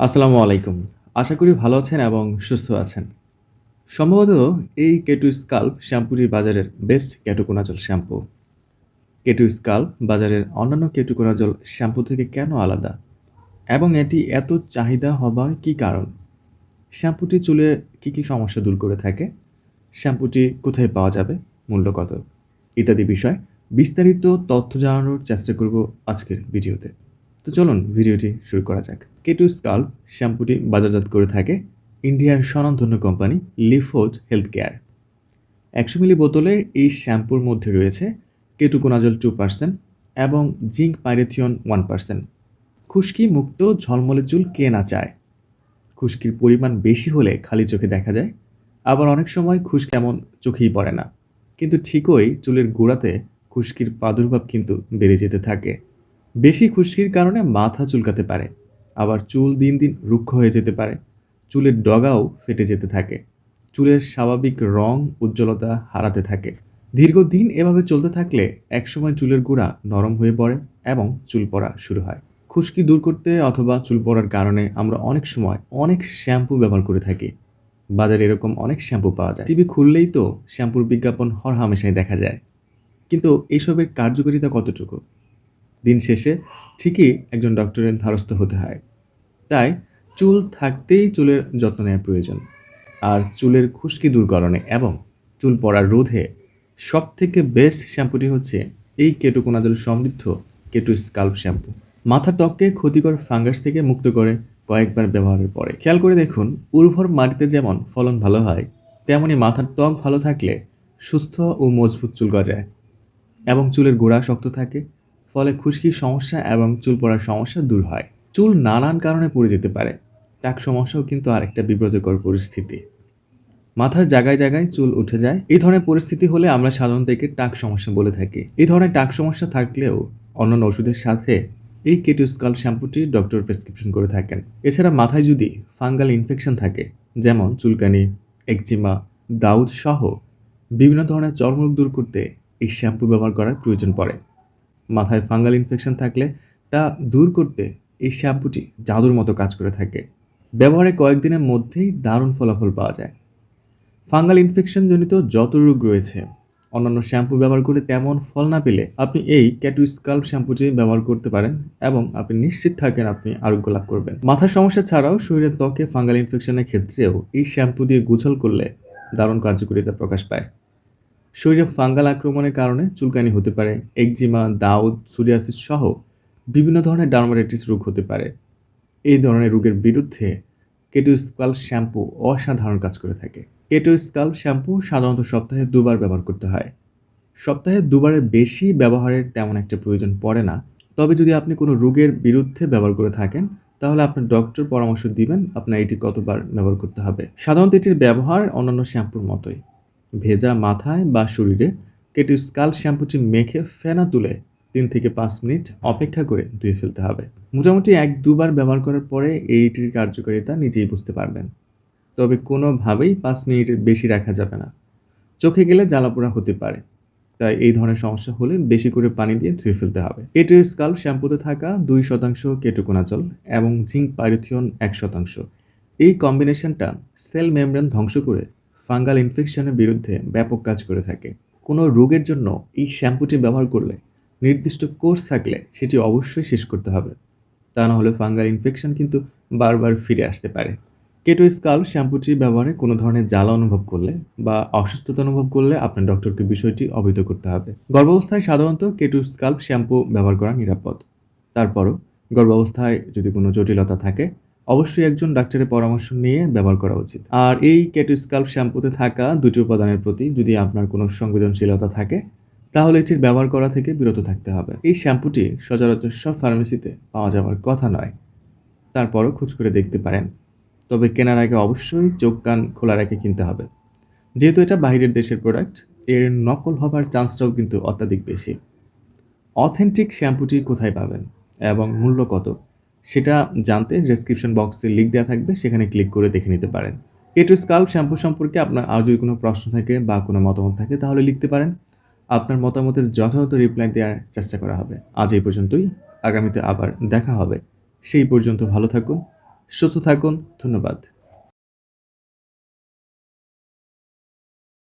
আসসালামু আলাইকুম। আশা করি ভালো আছেন এবং সুস্থ আছেন। সম্ভবত এই কেটু স্কাল্প শ্যাম্পুটি বাজারের বেস্ট কেটোকোনাজল শ্যাম্পু। কেটু স্কাল্প বাজারের অন্যান্য কেটোকোনাজল শ্যাম্পু থেকে কেন আলাদা? এবং এটি এত চাহিদা হবার কি কারণ? শ্যাম্পুটি চুলে কী কী সমস্যা দূর করে থাকে? শ্যাম্পুটি কোথায় পাওয়া যাবে? মূল্য কত? ইত্যাদি বিষয় বিস্তারিত তথ্য জানানোর চেষ্টা করব আজকের ভিডিওতে। তো চলুন ভিডিওটি শুরু করা যাক। কেটু স্কাল্প শ্যাম্পুটি বাজারজাত করে থাকে ইন্ডিয়ার স্বনামধন্য কোম্পানি লিফোজ হেলথ কেয়ার একশো মিলি বোতলের এই শ্যাম্পুর মধ্যে রয়েছে কেটুকোনাজল টু পার্সেন্ট এবং জিঙ্ক পাইরেথিয়ন ওয়ান পার্সেন্ট খুশকি মুক্ত ঝলমলে চুল কে না চায়? খুশকির পরিমাণ বেশি হলে খালি চোখে দেখা যায়। আবার অনেক সময় খুশকি এমন চোখেই পড়ে না। কিন্তু ঠিকই চুলের গোড়াতে খুশকির প্রাদুর্ভাব কিন্তু বেড়ে যেতে থাকে। বেশি খুশকির কারণে মাথা চুলকাতে পারে। আবার চুল দিন দিন রুক্ষ হয়ে যেতে পারে। চুলের ডগাও ফেটে যেতে থাকে। চুলের স্বাভাবিক রং উজ্জ্বলতা হারাতে থাকে। দীর্ঘদিন এভাবে চলতে থাকলে একসময় চুলের গোড়া নরম হয়ে পড়ে এবং চুল পড়া শুরু হয়। খুশকি দূর করতে অথবা চুল পড়ার কারণে আমরা অনেক সময় অনেক শ্যাম্পু ব্যবহার করে থাকি। বাজারে এরকম অনেক শ্যাম্পু পাওয়া যায়। টিভি খুললেই তো শ্যাম্পুর বিজ্ঞাপন হরহামেশাই দেখা যায়। কিন্তু এইসবের কার্যকারিতা কতটুকু? দিন শেষে ঠিকই একজন ডক্টরের ধারস্থ হতে হয়। তাই চুল থাকতেই চুলের যত্ন নেওয়া প্রয়োজন। আর চুলের খুশকি দূরকরণে এবং চুল পড়ার রোধে সব থেকে বেস্ট শ্যাম্পুটি হচ্ছে এই কেটোকোনাজল সমৃদ্ধ কেটু স্কাল্প শ্যাম্পু মাথার ত্বককে ক্ষতিকর ফাঙ্গাস থেকে মুক্ত করে কয়েকবার ব্যবহারের পরে। খেয়াল করে দেখুন, উর্বর মাটিতে যেমন ফলন ভালো হয়, তেমনি মাথার ত্বক ভালো থাকলে সুস্থ ও মজবুত চুল গজায় এবং চুলের গোড়া শক্ত থাকে ফলে খুশকির সমস্যা এবং চুল পড়ার সমস্যা দূর হয়। চুল নানান কারণে পড়ে যেতে পারে। টাক সমস্যাও কিন্তু আরেকটা বিব্রতকর পরিস্থিতি। মাথার জায়গায় জায়গায় চুল উঠে যায়। এই ধরনের পরিস্থিতি হলে আমরা সাধারণত একে টাক সমস্যা বলে থাকি। এই ধরনের টাক সমস্যা থাকলেও অন্যান্য ওষুধের সাথে এই কেটোস্কাল শ্যাম্পুটি ডক্টর প্রেসক্রিপশন করে থাকেন। এছাড়া মাথায় যদি ফাঙ্গাল ইনফেকশন থাকে, যেমন চুলকানি, একজিমা, দাউদ সহ বিভিন্ন ধরনের চর্মরোগ দূর করতে এই শ্যাম্পু ব্যবহার করার প্রয়োজন পড়ে। মাথায় ফাঙ্গাল ইনফেকশন থাকলে তা দূর করতে এই শ্যাম্পুটি জাদুর মতো কাজ করে থাকে। ব্যবহারে কয়েকদিনের মধ্যেই দারুণ ফলাফল পাওয়া যায়। ফাঙ্গাল ইনফেকশন জনিত যত রোগ রয়েছে, অন্যান্য শ্যাম্পু ব্যবহার করে তেমন ফল না পেলে আপনি এই ক্যাটু স্কাল্প শ্যাম্পুটি ব্যবহার করতে পারেন এবং আপনি নিশ্চিত থাকেন আপনি আরোগ্য লাভ করবেন। মাথার সমস্যা ছাড়াও শরীরের ত্বকে ফাঙ্গাল ইনফেকশনের ক্ষেত্রেও এই শ্যাম্পু দিয়ে গুছল করলে দারুণ কার্যকারিতা প্রকাশ পায়। শরীরে ফাঙ্গাল আক্রমণের কারণে চুলকানি হতে পারে, একজিমা, দাউদ, সুরিয়াসিস সহ বিভিন্ন ধরনের ডার্মারাইটিস রোগ হতে পারে। এই ধরনের রোগের বিরুদ্ধে কেটোস্কাল শ্যাম্পু অসাধারণ কাজ করে থাকে। কেটোস্কাল শ্যাম্পু সাধারণত সপ্তাহে দুবার ব্যবহার করতে হয়। সপ্তাহে দুবারের বেশি ব্যবহারের তেমন একটা প্রয়োজন পড়ে না। তবে যদি আপনি কোনো রোগের বিরুদ্ধে ব্যবহার করে থাকেন, তাহলে আপনার ডক্টর পরামর্শ দিবেন, আপনার এটি কতবার ব্যবহার করতে হবে। সাধারণত এটির ব্যবহার অন্যান্য শ্যাম্পুর মতোই। ভেজা মাথায় বা শরীরে কেটে স্কাল শ্যাম্পুটি মেখে ফেনা তুলে তিন থেকে পাঁচ মিনিট অপেক্ষা করে ধুয়ে ফেলতে হবে। মোটামুটি এক দুবার ব্যবহার করার পরে এইটির কার্যকারিতা নিজেই বুঝতে পারবেন। তবে কোনোভাবেই পাঁচ মিনিটের বেশি রাখা যাবে না। চোখে গেলে জ্বালাপোড়া হতে পারে। তাই এই ধরনের সমস্যা হলে বেশি করে পানি দিয়ে ধুয়ে ফেলতে হবে। কেটো স্কাল শ্যাম্পুতে থাকা দুই শতাংশ কেটোকোনাজল এবং জিঙ্ক পাইরোথিয়ন এক শতাংশ। এই কম্বিনেশনটা সেল মেমব্রেন ধ্বংস করে ফাঙ্গাল ইনফেকশনের বিরুদ্ধে ব্যাপক কাজ করে থাকে। কোনো রোগের জন্য এই শ্যাম্পুটি ব্যবহার করলে নির্দিষ্ট কোর্স থাকলে সেটি অবশ্যই শেষ করতে হবে। তা না হলে ফাঙ্গাল ইনফেকশন কিন্তু বারবার ফিরে আসতে পারে। কেটো স্কাল শ্যাম্পুটি ব্যবহারে কোনো ধরনের জ্বালা অনুভব করলে বা অসুস্থতা অনুভব করলে আপনার ডক্টরকে বিষয়টি অবহিত করতে হবে। গর্ভাবস্থায় সাধারণত কেটো স্কাল্প শ্যাম্পু ব্যবহার করা নিরাপদ। তারপরও গর্ভাবস্থায় যদি কোনো জটিলতা থাকে অবশ্যই একজন ডাক্তারের পরামর্শ নিয়ে ব্যবহার করা উচিত। আর এই ক্যাটোস্কাল্প শ্যাম্পুতে থাকা দুটি উপাদানের প্রতি যদি আপনার কোনো সংবেদনশীলতা থাকে, তাহলে এটির ব্যবহার করা থেকে বিরত থাকতে হবে। এই শ্যাম্পুটি সচরাচর সব ফার্মেসিতে পাওয়া যাওয়ার কথা নয়। তারপরও খোঁজ করে দেখতে পারেন। তবে কেনার আগে অবশ্যই চোখ কান খোলা রেখে কিনতে হবে। যেহেতু এটা বাইরের দেশের প্রোডাক্টের নকল হবার চান্সটাও কিন্তু অত্যাধিক বেশি। অথেন্টিক শ্যাম্পুটি কোথায় পাবেন এবং মূল্য কত? সেটা জানতে ডেসক্রিপশন বক্সে লিঙ্ক দেওয়া থাকবে, সেখানে ক্লিক করে দেখে নিতে পারেন। এটু স্কাল্প শ্যাম্পু সম্পর্কে আপনার আর যদি কোনো প্রশ্ন থাকে বা কোনো মতামত থাকে, তাহলে লিখতে পারেন। আপনার মতামতের যথাযথ রিপ্লাই দেওয়ার চেষ্টা করা হবে। আজ এই পর্যন্তই। আগামীতে আবার দেখা হবে। সেই পর্যন্ত ভালো থাকুন, সুস্থ থাকুন। ধন্যবাদ।